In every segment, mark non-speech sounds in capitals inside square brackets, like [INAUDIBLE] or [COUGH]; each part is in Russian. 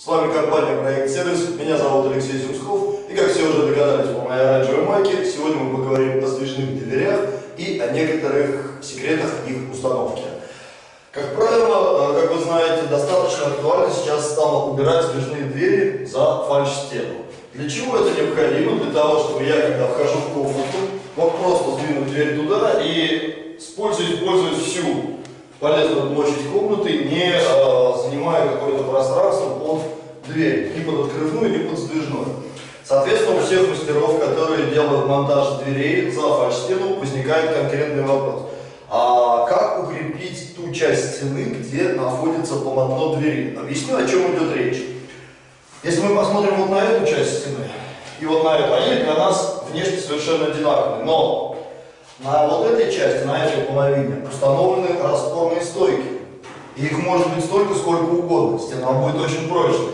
С вами компания Проект Сервис, меня зовут Алексей Земсков, и как все уже догадались по моей оранжевой майке, сегодня мы поговорим о сдвижных дверях и о некоторых секретах их установки. Как правило, э, как вы знаете, достаточно актуально сейчас стало убирать сдвижные двери за фальш-стену. Для чего это необходимо? Для того, чтобы я, когда вхожу в комнату, мог просто сдвинуть дверь туда и, используя, используя всю полезную площадь комнаты, не э, занимая какое-то пространство под дверь, ни под открывную, ни под сдвижную. Соответственно, у всех мастеров, которые делают монтаж дверей за фальш-стену, возникает конкретный вопрос. А как укрепить ту часть стены, где находится полотно двери? Объясню, о чем идет речь. Если мы посмотрим вот на эту часть стены и вот на эту, они для нас внешне совершенно одинаковые, но на вот этой части, на этой половине установлены распорные стойки. И их может быть столько, сколько угодно. Стена будет очень прочной.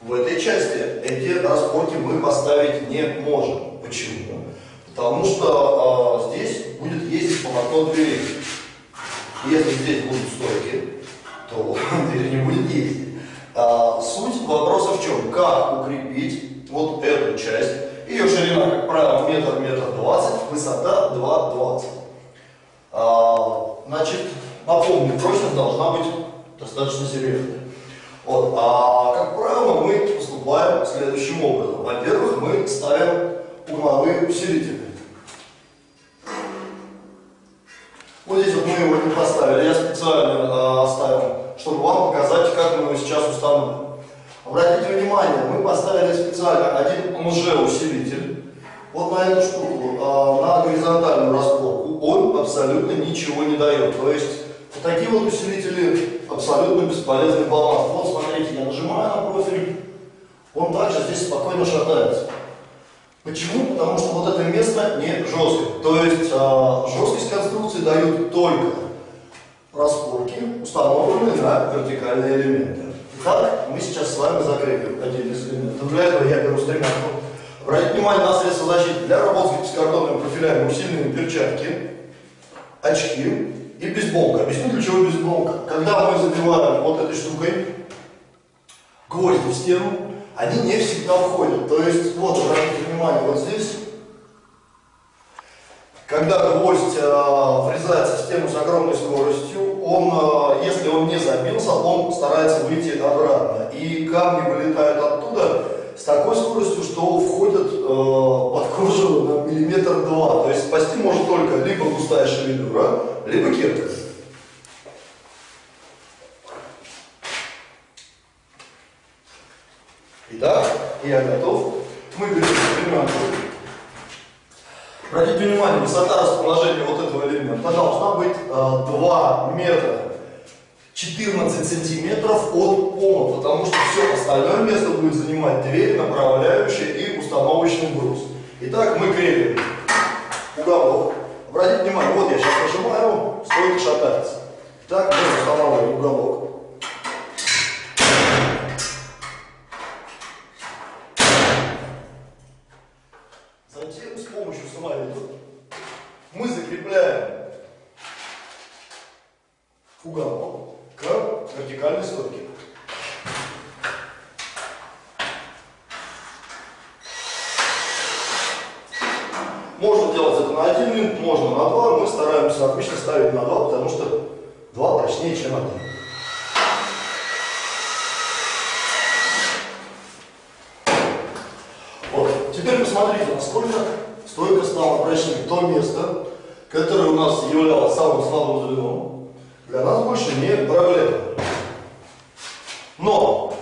В этой части эти распорки мы поставить не можем. Почему? Потому что э, здесь будет ездить полотно двери. Если здесь будут стойки, то [LAUGHS] дверь не будет ездить. А, суть вопроса в чем? Как укрепить как правило, метр, метр двадцать, высота 2,20. А, значит, напомню, прочность должна быть достаточно серьезная. Вот. А как правило, мы поступаем следующим образом. Во-первых, мы ставим угловые усилители. Вот здесь вот мы его не поставили, я специально э, оставил, чтобы вам показать, как мы его сейчас установим. Обратите внимание, мы поставили специально один лжеусилитель вот на эту штуку, э, на горизонтальную распорку. Он абсолютно ничего не дает. То есть такие вот усилители абсолютно бесполезный баланс. Вот смотрите, я нажимаю на профиль, он также здесь спокойно шатается. Почему? Потому что вот это место не жесткое. То есть э, жесткость конструкции дают только распорки, установленные на вертикальные элементы. Итак, мы сейчас с вами закрепим один из элементов. Для этого я беру стремянку. Обратите внимание на средства защиты. Для работы с гипсокартонными профилями усиленные перчатки, очки и бейсболка. Объясню, для чего бейсболка. Когда мы забиваем вот этой штукой гвозди в стену, они не всегда входят. То есть, вот, обратите внимание, вот здесь, когда гвоздь э, врезается в стену с огромной скоростью, он, э, если он не забился, он старается выйти обратно. И камни вылетают оттуда с такой скоростью, что входят э, под кожу на миллиметр два. То есть спасти может только либо густая шевелюра, либо кирка. Итак, я готов. Мы берем элементу. Обратите внимание, высота расположения вот этого элемента должна быть э, 2 метра 14 сантиметров от пола, потому что все остальное место будет занимать дверь, направляющая и установочный брус. Итак, мы крепим уголок. Обратите внимание, вот я сейчас нажимаю, стойка шатается. Итак, мы устанавливаем уголок. Затем с помощью самолета мы закрепляем уголок к вертикальной стойке. Можно делать это на один минут, можно на два. Мы стараемся обычно ставить на два, потому что два прочнее, чем один. Вот. Теперь посмотрите, насколько стойка стала прочнее. То место, которое у нас являлось самым слабым звеном, для нас больше не проблема. Но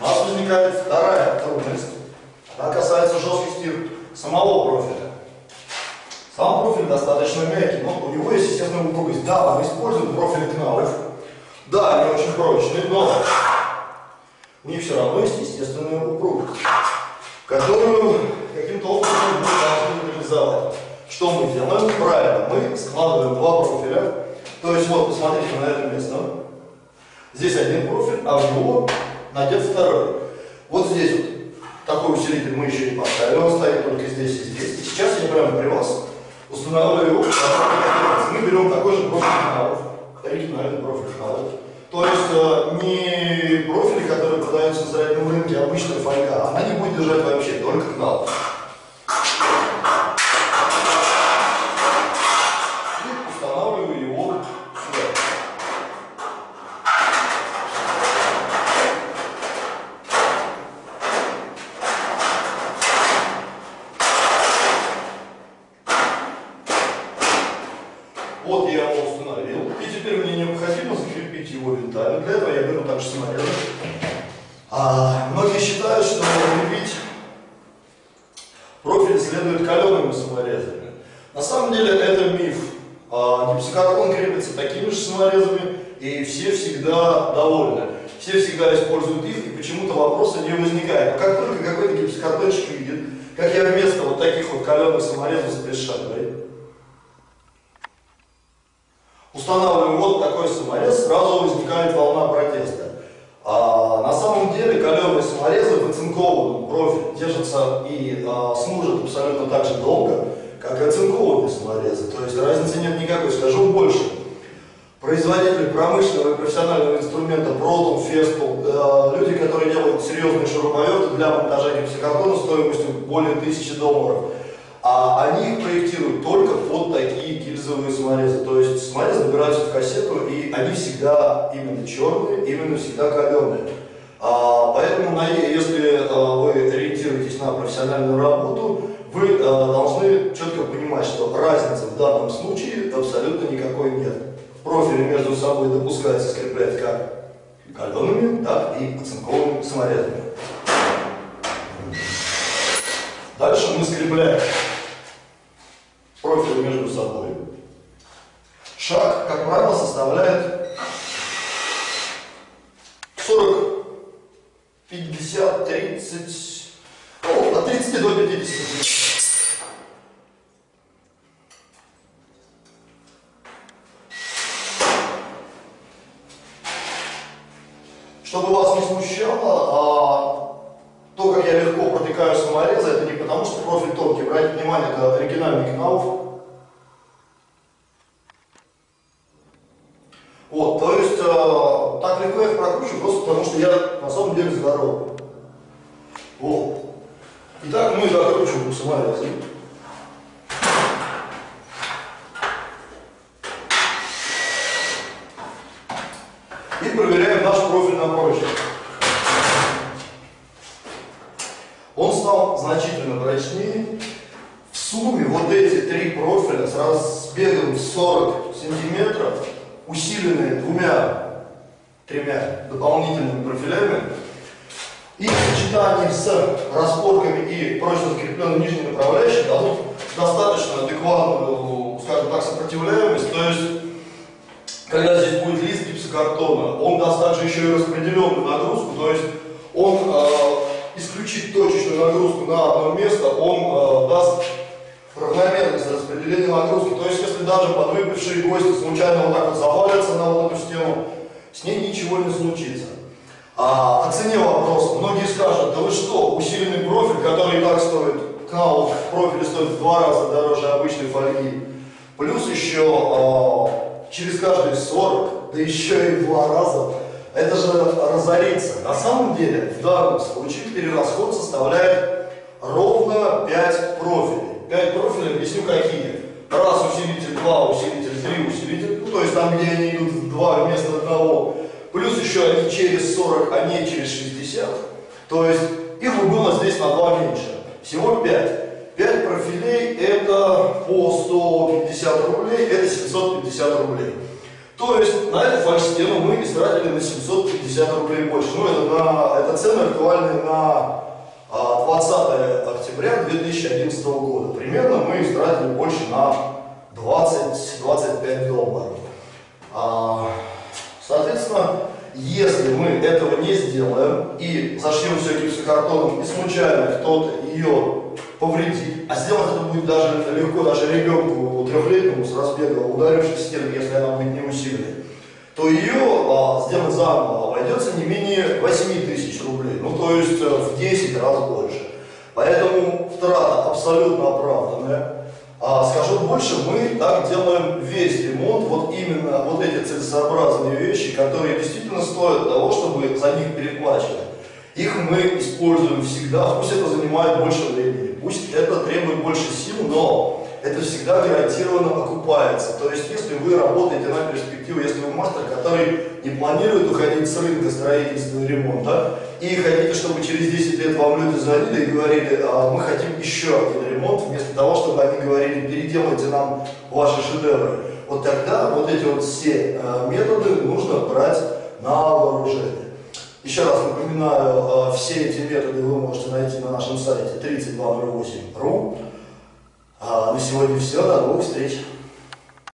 у нас возникает вторая трудность. Она касается жесткости самого профиля. Сам профиль достаточно мягкий, но у него есть естественная упругость. Да, мы используем профиль кналов. Да, они очень прочные, но у них все равно есть естественная упругость, которую каким-то образом мы должны реализовать. Что мы делаем? Правильно, мы складываем два профиля. То есть вот, посмотрите на это место. Здесь один профиль, а в него надет второй. Вот здесь вот такой усилитель мы еще не поставили, он стоит только здесь и здесь. И сейчас я прямо при вас устанавливаю его. Мы берем такой же профиль каналов, оригинальный профиль каналов. То есть э, не профили, которые продаются на строительном рынке, обычная фольга. Она не будет держать вообще, только кнал. Вот я его установил. И теперь мне необходимо закрепить его винтами. Для этого я беру также саморезы. А, многие считают, что крепить профиль следует калеными саморезами. На самом деле это миф. А, гипсокартон крепится такими же саморезами, и все всегда довольны. Все всегда используют их, и почему-то вопроса не возникает. Но как только какой-то гипсокартончик видит, как я вместо вот таких вот каленых саморезов запрещаю, устанавливаем вот такой саморез, сразу возникает волна протеста. А, на самом деле каленые саморезы в оцинкованном профиле держатся и а, служат абсолютно так же долго, как и оцинкованные саморезы. То есть разницы нет никакой. Скажу больше. Производители промышленного и профессионального инструмента Proton, Festool, э, люди, которые делают серьезные шуруповерты для монтажа гипсокартона стоимостью более тысячи долларов, а они их проектируют только под такие гильзовые саморезы. То есть саморезы набираются в кассету, и они всегда именно черные, именно всегда каленые. А, поэтому, если а, вы ориентируетесь на профессиональную работу, вы а, должны четко понимать, что разницы в данном случае абсолютно никакой нет. Профили между собой допускается скреплять как калеными, так и оцинкованными саморезами. Дальше мы скрепляем профили между собой. Шаг, как правило, составляет 40, 50, 30, ну, от 30 до 50. Чтобы вас не смущало, а, то, как я легко протыкаю саморезы, это не потому, что профиль тонкий. Обратите внимание, это оригинальный кнауф. Вот, то есть э, так легко я их прокручиваю, просто потому что я на самом деле здоров. Вот. Итак, мы закручиваем саморезы. И проверяем наш профиль на прочность. Он стал значительно прочнее. В сумме вот эти три профиля с разбегом в 40 сантиметров, усиленные двумя, тремя дополнительными профилями, и в сочетании с распорками и прочно закрепленной нижней направляющей дадут достаточно адекватную, скажем так, сопротивляемость. То есть, когда здесь будет лист гипсокартона, он даст также еще и распределенную нагрузку, то есть он э, исключит точечную нагрузку на одно место, он э, даст равномерность распределения нагрузки. То есть, если даже подвыпившие гости случайно вот так вот завалятся на вот эту стену, с ней ничего не случится. А, о цене вопроса. Многие скажут, да вы что, усиленный профиль, который и так стоит, канал в профиле стоит в два раза дороже обычной фольги. Плюс еще а, через каждые 40, да еще и два раза, это же разорится. На самом деле, в данном случае перерасход составляет ровно 5 профилей. 5 профилей, объясню какие. Раз усилитель, два усилитель, три усилитель, ну, то есть там, где они идут в два вместо одного. Плюс еще они через 40, а не через 60. То есть их бы было здесь на 2 меньше. Всего 5. 5 профилей это по 150 рублей, это 750 рублей. То есть на эту фальш-стену мы истратили на 750 рублей больше. Ну, это, на, это цены актуальны на 20 а, октября 2011 года. Примерно мы истратили больше на 20-25 долларов. А, соответственно, если мы этого не сделаем и зашьем все гипсокартоном и случайно кто-то ее повредит, а сделать это будет даже легко даже ребенку трехлетнему с разбега, ударившись в стену, если она будет не усиленной, то ее а, сделать заново обойдется не менее 8 тысяч рублей, ну то есть э, в 10 раз больше. Поэтому втрата абсолютно оправданная. А скажу больше, мы так делаем весь ремонт, вот именно вот эти целесообразные вещи, которые действительно стоят того, чтобы за них переплачивать. Их мы используем всегда, пусть это занимает больше времени, пусть это требует больше сил, но это всегда гарантированно окупается. То есть, если вы работаете на перспективу, если вы мастер, который не планирует уходить с рынка строительства и ремонта, и хотите, чтобы через 10 лет вам люди звонили и говорили, а, мы хотим еще один ремонт, вместо того, чтобы они говорили, переделайте нам ваши шедевры. Вот тогда вот эти вот все э, методы нужно брать на вооружение. Еще раз напоминаю, э, все эти методы вы можете найти на нашем сайте 3208.ru. А на сегодня все, до новых встреч!